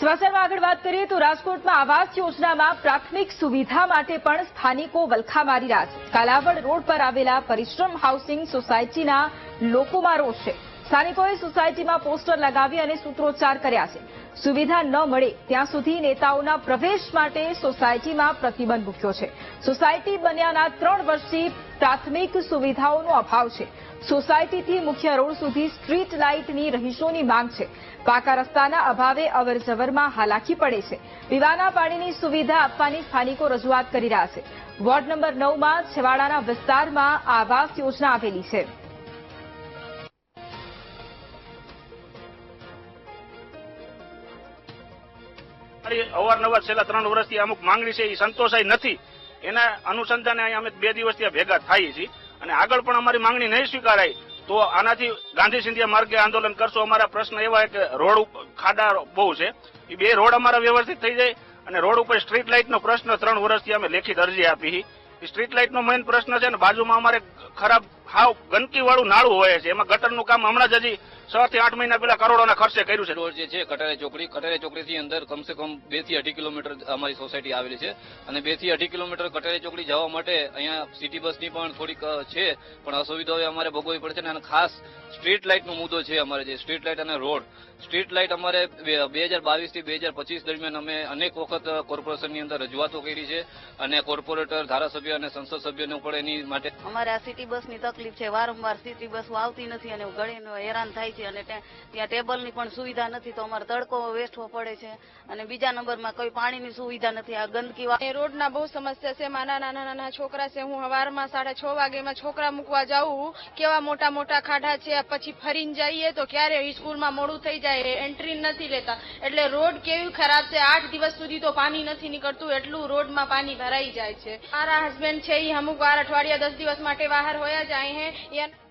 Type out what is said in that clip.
સમાચારમાં આગળ વાત કરીએ તો રાજકોટમાં આવાસ યોજનામાં પ્રાથમિક સુવિધા માટે પણ સ્થાનિકો વલખા મારી કાલાવડ રોડ પર આવેલા પરિશ્રમ હાઉસિંગ સોસાયટીના લોકોમાં રોષ છે. સ્થાનિકોએ સોસાયટીમાં પોસ્ટર લગાવી અને સૂત્રોચ્ચાર કર્યા છે. સુવિધા ન મળે, ત્યાં સુધી નેતાઓના પ્રવેશ માટે સોસાયટીમાં પ્રતિબંધ મૂક્યો છે. સોસાયટી બન્યાના ત્રણ વર્ષથી પ્રાથમિક સુવિધાઓનો અભાવ છે. સોસાયટીથી મુખ્ય રોડ સુધી સ્ટ્રીટ લાઇટની રહીશોની માંગ છે. પાકા રસ્તાના અભાવે અવરજવરમાં હાલાકી પડે છે. પીવાના પાણીની સુવિધા આપવાની સ્થાનિકો રજૂઆત કરી રહ્યા છે. વોર્ડ નંબર નવમાં છેવાડાના વિસ્તારમાં આવાસ યોજના આવેલી છે. અવારનવાર છેલ્લા ત્રણ વર્ષથી અમુક માંગણી છે, એ સંતોષાઈ નથી. એના અનુસંધાને અહીંયા અમે બે દિવસથી ભેગા થઈએ છીએ. અને આગળ પણ અમારી માંગણી નહીં સ્વીકારાય, તો આનાથી ગાંધી સિંધિયા માર્ગે આંદોલન કરશો. અમારા પ્રશ્ન એવા કે રોડ ખાડા બહુ છે. એ બે રોડ અમારા વ્યવસ્થિત થઈ જાય. અને રોડ ઉપર સ્ટ્રીટ લાઇટનો પ્રશ્ન ત્રણ વર્ષથી અમે લેખિત અરજી આપી છે. લાઇટ સ્ટ્રીટ લાઇટનો મેઇન પ્રશ્ન છે ને, બાજુમાં અમારે ખરાબ હાવ ગંદકી વાળું નાળું હોય છે. એમાં ગટરનું કામ હમણાં જ હજી છ થી આઠ મહિના પહેલા કરોડોના ખર્ચે કર્યું છે. રોડ છે કટારે ચોકડી, કટારે ચોકડીથી અંદર કમસે કમ બેથી અઢી કિલોમીટર અમારી સોસાયટી આવેલી છે. અને બેથી અઢી કિલોમીટર કટારે ચોકડી જવા માટે અહીંયા સિટી બસની પણ થોડીક છે. પણ અસુવિધાઓ અમારે ભોગવવી પડશે અને ખાસ સ્ટ્રીટ લાઇટનો મુદ્દો છે અમારે જે સ્ટ્રીટ લાઇટ અને રોડ સ્ટ્રીટ લાઇટ અમારે બે હજાર બાવીસથી બે હજાર પચીસ દરમિયાન અમે અનેક વખત કોર્પોરેશનની અંદર રજૂઆતો કરી છે અને કોર્પોરેટર ધારાસભ્ય અને સંસદ સભ્યોને પણ એની માટે અમારે આ સિટી બસની તકલીફ છે. વારંવાર સિટી બસ આવતી નથી અને ઘણી હેરાન થાય છે અને ત્યાં ટેબલની પણ સુવિધા નથી તો અમારે તડકો વેઠવો પડે છે અને બીજા નંબરમાં કોઈ પાણીની સુવિધા નથી. આ ગંદકી રોડના બહુ સમસ્યા છે. મારા નાના નાના છોકરા છે. હું સવારમાં સાડા છ વાગેમાં છોકરા મૂકવા જાઉં કેવા મોટા મોટા ખાડા છે પછી ફરીને જઈએ તો ક્યારે સ્કૂલમાં મોડું થઈ જાય. એન્ટ્રી નથી લેતા. એટલે રોડ કેવી ખરાબ છે, આઠ દિવસ સુધી તો પાણી નથી નીકળતું, એટલું રોડમાં પાણી ભરાઈ જાય છે. મારા હસબન્ડ છે એ અમુક વાર અઠવાડિયા દસ દિવસ માટે બહાર હોયા જાય હે